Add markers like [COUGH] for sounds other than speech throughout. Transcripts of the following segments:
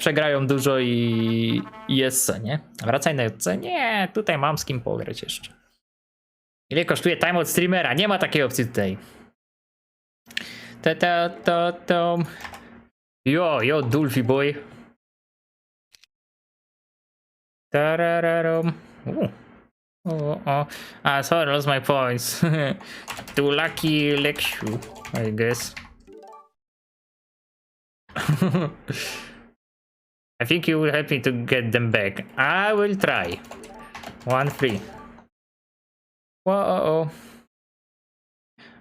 przegrają dużo i i jest nie? Wracaj na JC. Nie, tutaj mam z kim pograć jeszcze. Ile kosztuje time od streamera? Nie ma takiej opcji tutaj. Ta ta ta ta. Jo, jo, Dulfi boy. Tarararum. O, o. Ah, sorry, lost my points. [LAUGHS] Too lucky Lexiu, I guess. [LAUGHS] I think you will help me to get them back. I will try. One free. Whoa.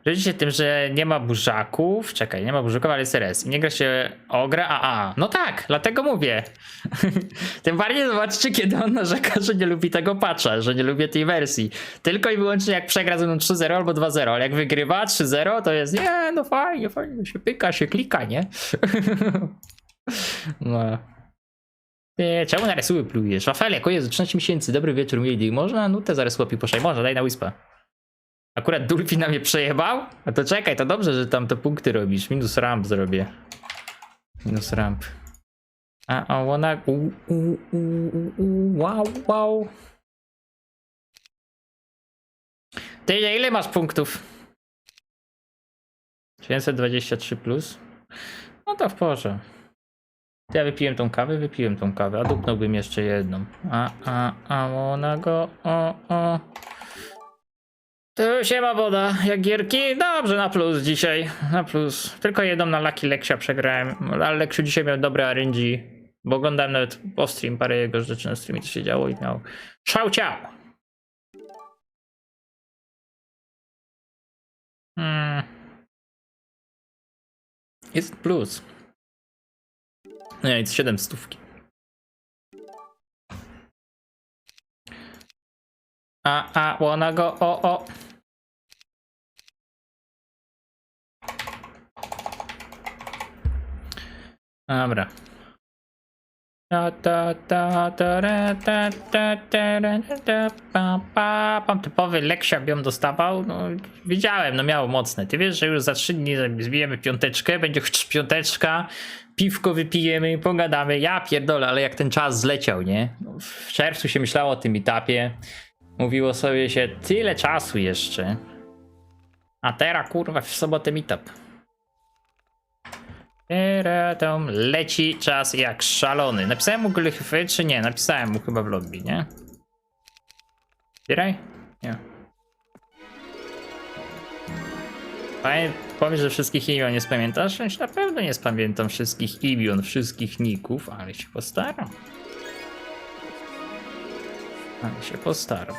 Życzy się tym, że nie ma burzaków. Czekaj, nie ma burzaków, ale jest RS. I nie gra się ogra AA. No tak, dlatego mówię. [LAUGHS] tym bardziej zobaczcie, kiedy on narzeka, że nie lubi tego patcha, że nie lubię tej wersji. Tylko i wyłącznie jak przegra ze mną 3-0 albo 2-0, ale jak wygrywa 3-0, to jest nie, no fajnie, fajnie, się pyka, się klika, nie? [LAUGHS] no. Nie, czemu na resuły plujesz? Rafael, o Jezu, 13 miesięcy, dobry wieczór, mieli. Można nutę za resuły poszaj? Można, daj na wispa. Akurat Dulfi na mnie przejebał? A to czekaj, to dobrze, że tam te punkty robisz. Minus ramp zrobię. Minus ramp. A, ona... U, u, u, u, u, wow, wow. Ty ile- masz punktów? 923 plus? No to w porze. Ja wypiłem tą kawę, wypiłem tą kawę, a dupnąłbym jeszcze jedną. A, a, a ona go, o, o. Tu się ma woda, jak gierki. Dobrze, na plus dzisiaj, na plus. Tylko jedną na Lucky Leksia przegrałem, ale Leksiu dzisiaj miał dobre RNG, bo oglądałem nawet po stream parę jego rzeczy na streamie, co się działo i miał szał ciał. Hmm. Jest plus. Nie, jest 7 stówki. A, a, wanna go, o, o. Dobra. Ta, ta, ta, ta, ra, ta, ta, ta, ra, ta, pa, pa, pam. Typowy Leksia bym dostawał. No, no miało mocne. Ty wiesz, że już za 3 dni zbijemy piąteczkę, będzie chociaż piąteczka, piwko wypijemy, pogadamy. Ja pierdolę, ale jak ten czas zleciał, nie? No, W czerwcu się myślało o tym etapie. Mówiło sobie się tyle czasu jeszcze. A teraz kurwa w sobotę meetup. Tam leci czas jak szalony. Napisałem mu glyfy, czy nie? Napisałem mu chyba w lobby, nie? Zbieraj? Nie. Pamię- Powiesz, że wszystkich imion nie spamiętasz? Się na pewno nie spamiętam wszystkich imion, wszystkich ników, ale się postaram. Ale się postaram.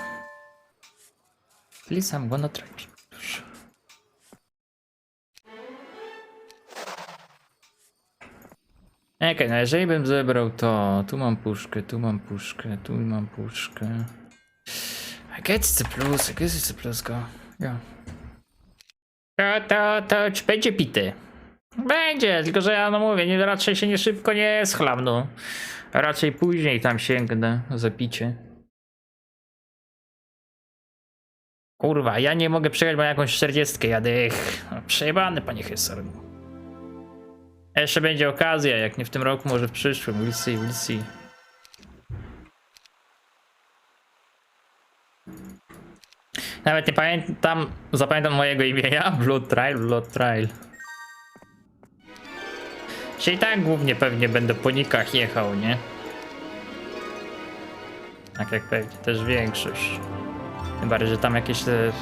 Please, I'm gonna try. Okej, no jeżeli bym zebrał to, tu mam puszkę, tu mam puszkę, tu mam puszkę. I guess it's a plus, I guess it's a plus, go. Yeah. To, to, to, czy będzie pity? Będzie, tylko że ja no mówię, nie, raczej się nie szybko nie schlam, no. Raczej później tam sięgnę za picie. Kurwa, ja nie mogę przejechać, bo jakąś 40 jadę. Przejebany, panie Hesar. Jeszcze będzie okazja, jak nie w tym roku, może w przyszłym. We'll see, we'll see. Nawet nie pamiętam, zapamiętam mojego imienia. [LAUGHS] Blood Trail, Blood Trail. Czyli tak głównie pewnie będę po nikach jechał, nie? Tak jak pewnie też większość. Tym bardziej, że tam jakieś te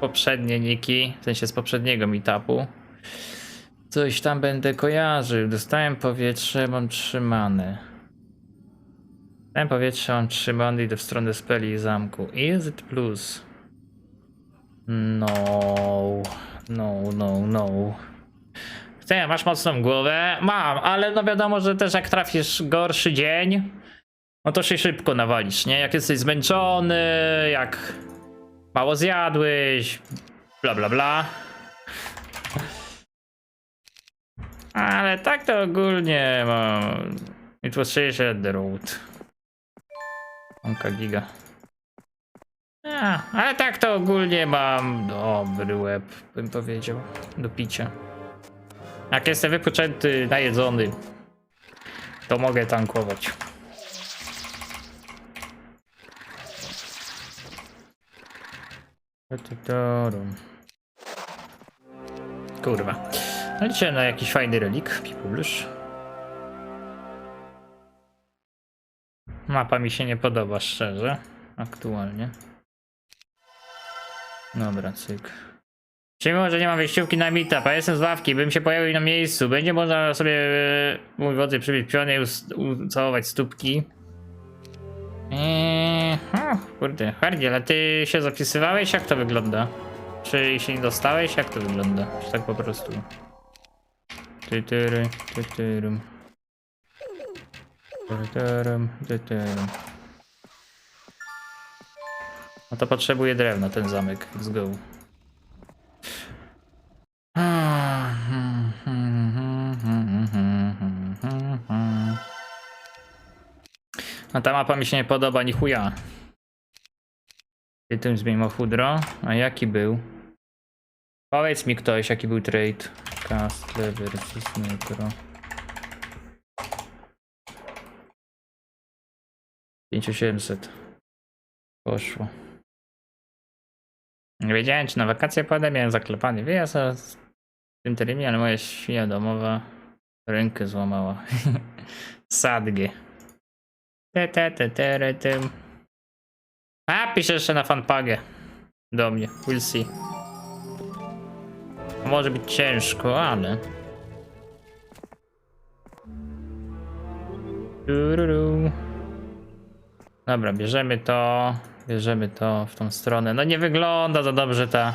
poprzednie niki, w sensie z poprzedniego meetupu. Coś tam będę kojarzył. Dostałem powietrze, mam trzymane. Dostałem powietrze, mam trzymane, idę w stronę speli i zamku. Is it plus? No, no, no, no. Ty, masz mocną głowę? Mam, ale no wiadomo, że też jak trafisz gorszy dzień, no to się szybko nawalisz, nie? Jak jesteś zmęczony, jak mało zjadłeś, bla bla bla. Ale tak to ogólnie mam. It was shared the road. Onka giga. A, ale tak to ogólnie mam dobry łeb, bym powiedział, do picia. Jak jestem wypoczęty, najedzony. to mogę tankować. Kurwa. Ale dzisiaj na jakiś fajny relik, publish. Mapa mi się nie podoba, szczerze. Aktualnie. Dobra, cyk. Mimo, że nie mam wejściówki na meetup, a jestem z ławki, bym się pojawił na miejscu. Będzie można sobie, e, mój wodzy, przybić piony i ucałować stópki. Eee, o, kurde, Hardy, ale ty się zapisywałeś? Jak to wygląda? Czy się nie dostałeś? Jak to wygląda? Czy tak po prostu? Tytyry, tytyrym. Tytyrym, tytyrym. No to potrzebuję drewna, ten zamek. Let's go. No ta mapa mi się nie podoba, ni chuja. I tym zmieńmy hudro. A jaki był? Powiedz mi ktoś, jaki był trade. Castle versus Metro. 5700. Poszło. Nie wiedziałem, czy na wakacje pojadę, miałem zaklepany wyjazd z tym terminie, ale moja świnia domowa rękę złamała. [LAUGHS] Sadgie. Te, te, te, te, re, tym. A, pisze jeszcze na fanpagę. Do mnie. We'll see. Może być ciężko, ale... Dobra, bierzemy to. Bierzemy to w tą stronę. No nie wygląda za dobrze ta.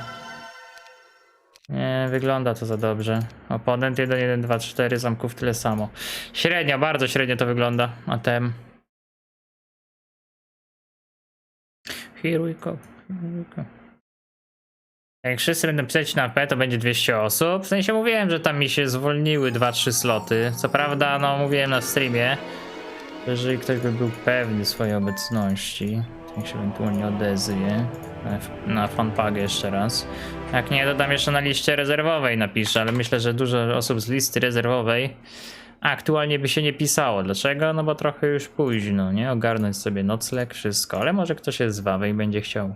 Nie wygląda to za dobrze. Oponent 1, 1, 2, 4, zamków tyle samo. Średnio, bardzo średnio to wygląda. A tem. Here we go. Here we go. Jak wszyscy będą pisać na P, to będzie 200 osób. W sensie mówiłem, że tam mi się zwolniły 2-3 sloty. Co prawda, no mówiłem na streamie, że jeżeli ktoś by był pewny swojej obecności, niech się ewentualnie odezwie. Na- fanpagę jeszcze raz. Jak nie, dodam jeszcze na liście rezerwowej napiszę, ale myślę, że dużo osób z listy rezerwowej aktualnie by się nie pisało. Dlaczego? No bo trochę już późno, nie? Ogarnąć sobie nocleg, wszystko, ale może ktoś jest z Wawy i będzie chciał.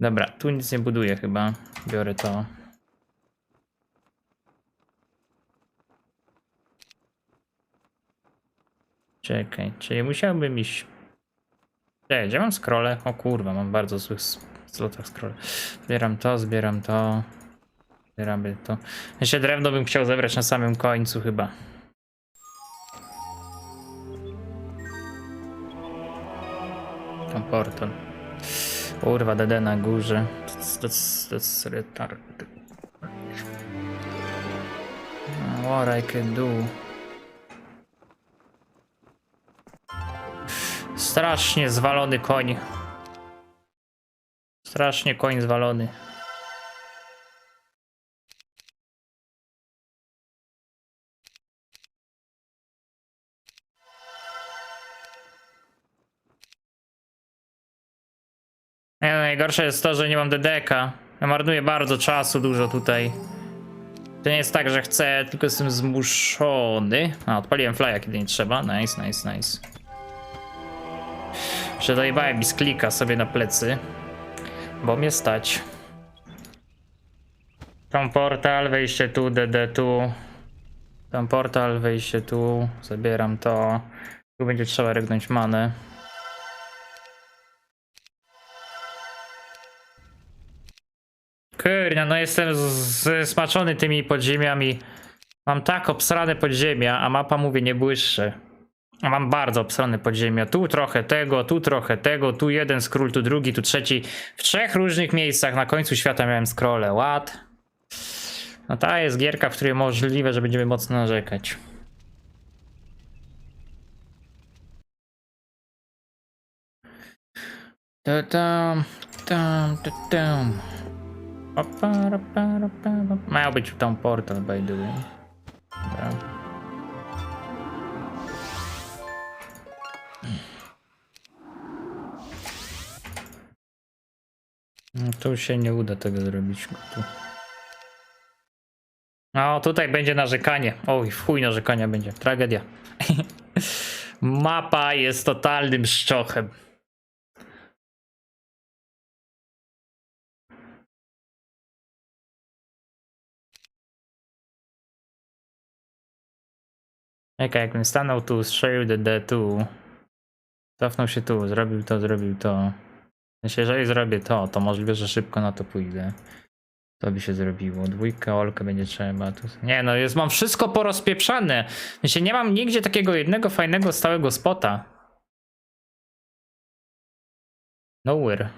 Dobra, tu nic nie buduję chyba. Biorę to. Czekaj, czyli musiałbym iść... Czekaj, gdzie mam scrolle? O kurwa, mam bardzo złych slotach scroll. Zbieram to, zbieram to. Zbieramy to. Jeszcze drewno bym chciał zebrać na samym końcu chyba. Tam portal. Kurwa, DD na górze. That's, that's retard. What I can do. Strasznie zwalony koń. Strasznie koń zwalony. Nie, no, najgorsze jest to, że nie mam DDK. Ja marnuję bardzo czasu, dużo tutaj. To nie jest tak, że chcę, tylko jestem zmuszony. A, odpaliłem flya, kiedy nie trzeba. Nice, nice, nice. Jeszcze dojebałem mi z klika sobie na plecy. Bo mnie stać. Tam portal, wejście tu, DD tu. Tam portal, wejście tu. Zabieram to. Tu będzie trzeba regnąć manę. Kurna, no jestem zsmaczony tymi podziemiami. Mam tak obsrane podziemia, a mapa mówię nie błyszczy. A mam bardzo obsrane podziemia. Tu trochę tego, tu trochę tego, tu jeden skról, tu drugi, tu trzeci. W trzech różnych miejscach na końcu świata miałem scrolle. What? No ta jest gierka, w której możliwe, że będziemy mocno narzekać. Ta tam, tam, ta tam. Miał być tam portal, by the way. Dobra. No, tu się nie uda tego zrobić. Tu. No, tutaj będzie narzekanie. Oj, w chuj narzekania będzie. Tragedia. [LAUGHS] Mapa jest totalnym szczochem. Jaka jakbym stanął tu, strzelił DD tu, cofnął się tu, zrobił to, zrobił to. Myślę, jeżeli zrobię to, to możliwe, że szybko na to pójdę. To by się zrobiło. Dwójkę, olkę będzie trzeba. Tu... Nie no, jest, mam wszystko porozpieprzane. Myślę, nie mam nigdzie takiego jednego fajnego, stałego spota. Nowhere.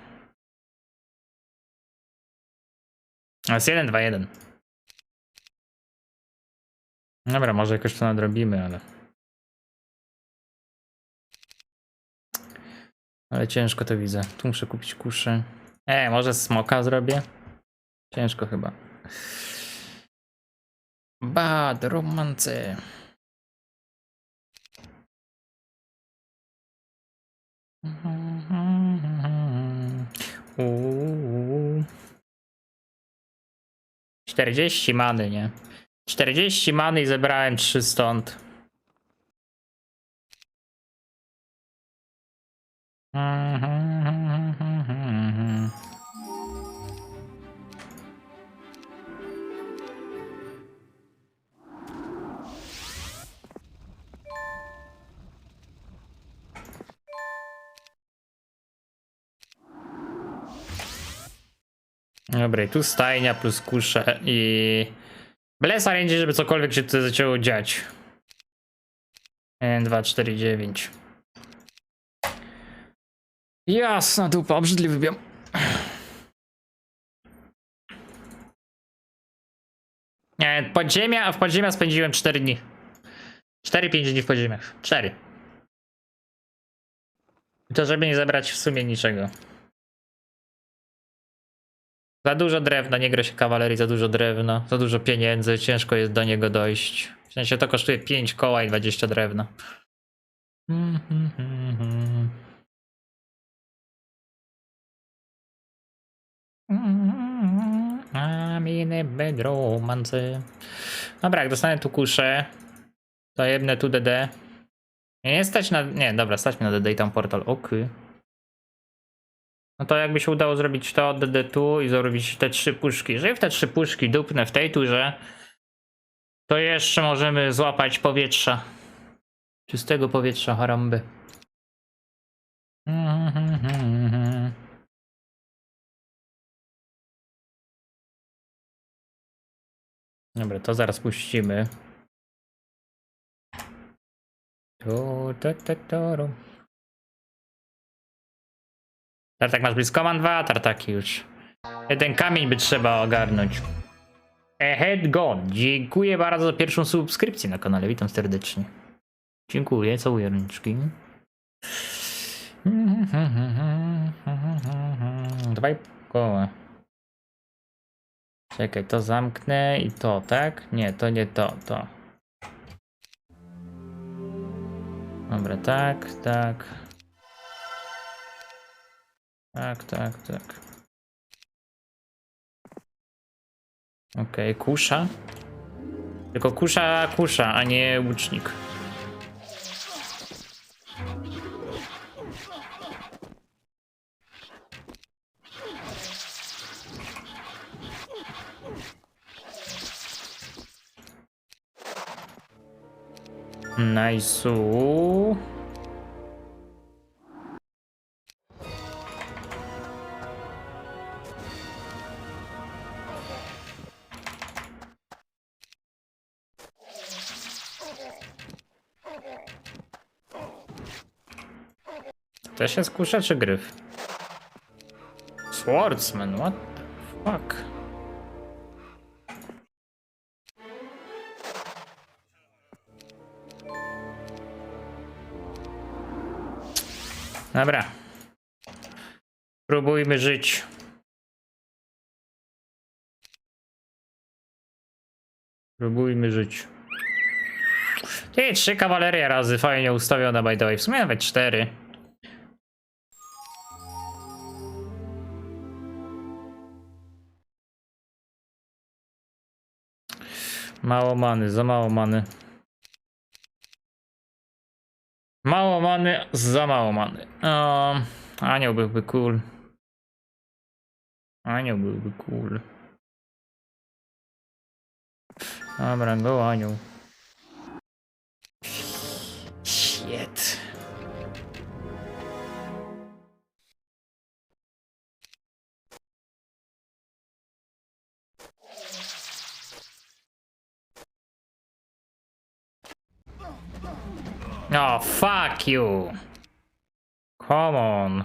A Jest 1, 2, 1. Dobra, może jakoś to nadrobimy, ale... Ale ciężko to widzę. Tu muszę kupić kuszę. E, może smoka zrobię? Ciężko chyba. Bad romance. Uuu. 40 many, nie? 40 many i zebrałem 3 stąd. Dobra, tu stajnia plus kusze i... Blesa będzie, żeby cokolwiek się tutaj zaczęło dziać. 1, 2, 4, 9. Jasna dupa, obrzydliwy biom. Nie, podziemia, a w podziemia spędziłem 4 dni. 4-5 dni w podziemiach. 4. I to żeby nie zebrać w sumie niczego. Za dużo drewna, nie gra się kawalerii, za dużo drewna, za dużo pieniędzy, ciężko jest do niego dojść. W sensie to kosztuje 5 koła i 20 drewna. I'm in a bad romance. Dobra, jak dostanę tu kuszę, to jebnę tu DD. Nie, stać na... Nie, dobra, stać mi na DD i tam portal. Okej. No to jakby się udało zrobić to, DD tu i zrobić te trzy puszki. Jeżeli w te trzy puszki dupnę w tej turze, to jeszcze możemy złapać powietrza. Czystego powietrza, haramby. Dobra, to zaraz puścimy. Tu, tu, tu, ru. Tartak masz blisko, mam dwa tartaki już. Jeden kamień by trzeba ogarnąć. Ahead gone. Dziękuję bardzo za pierwszą subskrypcję na kanale. Witam serdecznie. Dziękuję, całuję ręczki. [LAUGHS] Dwa i pół koła. Czekaj, to zamknę i to, tak? Nie, to nie to, to. Dobra, tak, tak. Tak, tak, tak. Okej, kusza. Tylko kusza, kusza, a nie łucznik. Nice. Też jest kusza czy gryf? Swordsman, what the fuck? Dobra. Próbujmy żyć. Próbujmy żyć. Ty, trzy kawalerie razy, fajnie ustawione by the way. W sumie nawet cztery. Mało many, za mało many. Mało many, za mało many. O, anioł byłby cool. Anioł byłby cool. Dobra, go anioł. Shit. Oh, fuck you. Come on.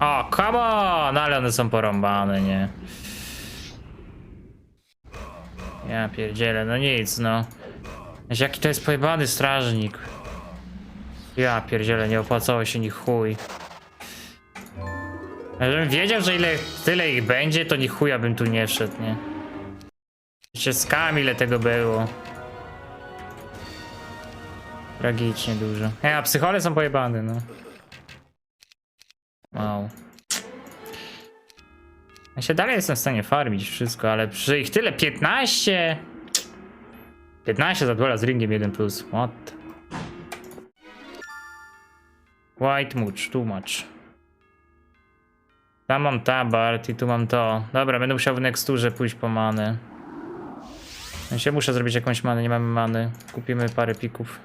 O, come on! Ale one są porąbane, nie? Ja pierdzielę, no nic, no. Jaki to jest pojebany strażnik. Ja pierdzielę, nie opłacało się ni chuj. Żebym wiedział, że ile, tyle ich będzie, to ni chuja bym tu nie wszedł, nie? Jeszcze skam ile tego było. Tragicznie dużo. E, a psychole są pojebane, no. Wow. Ja się dalej jestem w stanie farmić wszystko, ale przy ich tyle 15. 15 za z ringiem 1 plus. What? White much, too much. Tam mam tabart i tu mam to. Dobra, będę musiał w nexturze pójść po manę. Ja się muszę zrobić jakąś manę, nie mamy many. Kupimy parę pików.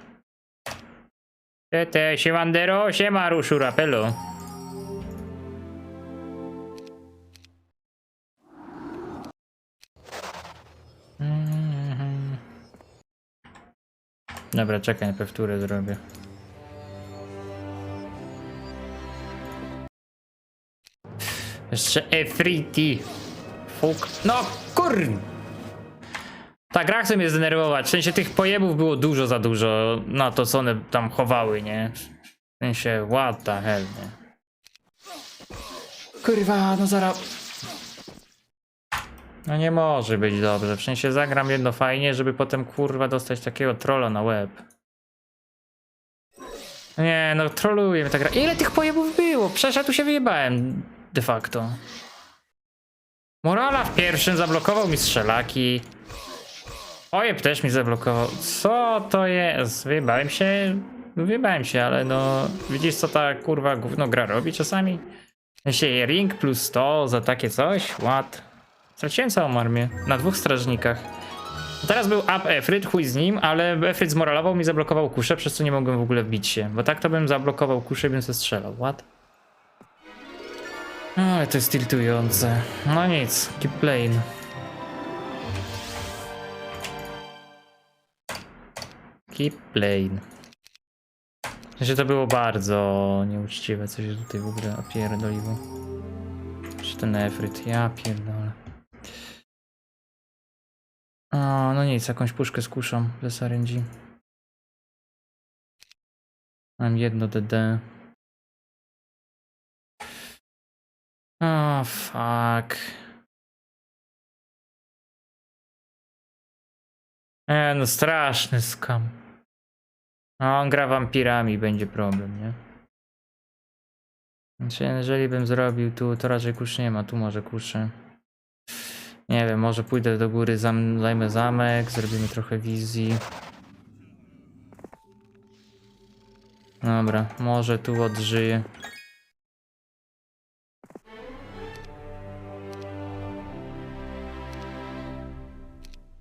Te, te, siemandero, siema, ruszu, rapelo. Mhm. Dobra, czekaj, na pewturę zrobię. Jeszcze E3T. Fuk. No kur... Ta gra chce mnie zdenerwować. W sensie tych pojebów było dużo za dużo na to, co one tam chowały, nie? W sensie, what the hell, nie? Kurwa, no zaraz... No nie może być dobrze. W sensie zagram jedno fajnie, żeby potem kurwa dostać takiego trolla na łeb. Nie, no mnie ta gra. Ile tych pojebów było? Przecież ja tu się wyjebałem de facto. Morala w pierwszym zablokował mi strzelaki. Ojeb też mi zablokował. Co to jest? Wyjebałem się? Wyjebałem się, ale no... Widzisz co ta kurwa gówno gra robi czasami? Sensie ring plus 100 za takie coś? What? Straciłem całą armię. Na dwóch strażnikach. Teraz był up Efryd, chuj z nim, ale Efryd zmoralował mi, zablokował kuszę, przez co nie mogłem w ogóle wbić się. Bo tak to bym zablokował kuszę i bym se strzelał. What? Ale to jest tiltujące. No nic, keep playing. Keep playing. Znaczy to było bardzo nieuczciwe, co się tutaj w ogóle opierdoliło. Czy ten Efryd, ja pierdolę. O, no nic, jakąś puszkę skuszam bez RNG. Mam jedno DD. O, fuck. E, no straszny skam. No, on gra wampirami, będzie problem, nie? Znaczy, jeżeli bym zrobił tu, to raczej kusz nie ma, tu może kuszę. Nie wiem, może pójdę do góry, zam, zajmę zamek, zrobimy trochę wizji. Dobra, może tu odżyję.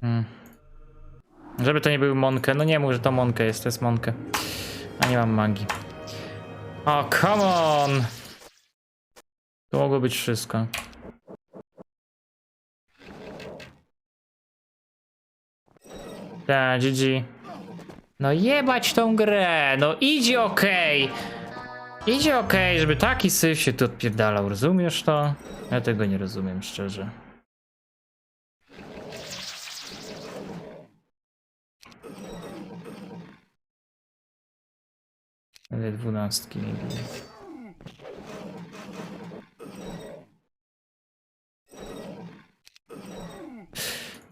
Hmm. Żeby to nie był Monkę, no nie mów, że to Monkę jest, to jest Monkę. A nie mam magii. O, come on! To mogło być wszystko. Tak, GG. No jebać tą grę, no idzie okej. Idzie okej, żeby taki syf się tu odpierdalał, rozumiesz to? Ja tego nie rozumiem, szczerze. Ale dwunastki nie.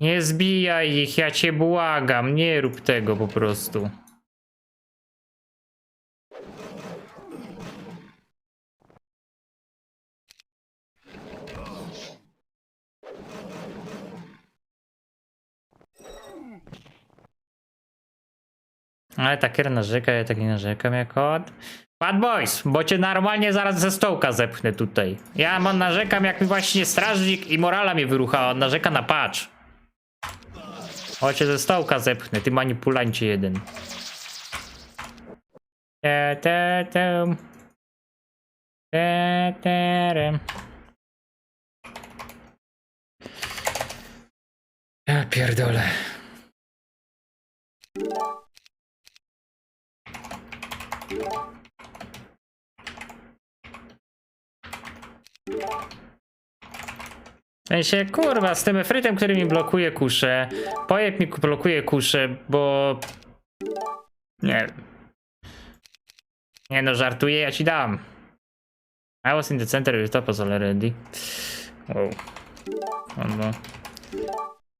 Nie zbijaj ich, ja cię błagam, nie rób tego po prostu. Ale takier narzeka, ja tak nie narzekam jak od. Bad boys, bo cię normalnie zaraz ze stołka zepchnę tutaj. Ja mam narzekam jak mi właśnie strażnik i morala mnie wyruchała, on narzeka na patch. O cię ze stołka zepchnę, ty manipulancie jeden. Te, te, te. Te, te, re. Ja pierdolę. Sensie, kurwa, z tym efrytem, który mi blokuje kuszę, pojeb mi blokuje kuszę, bo... Nie. Nie no, żartuję, ja ci dam. I was in the center of the already. Wow. On ma...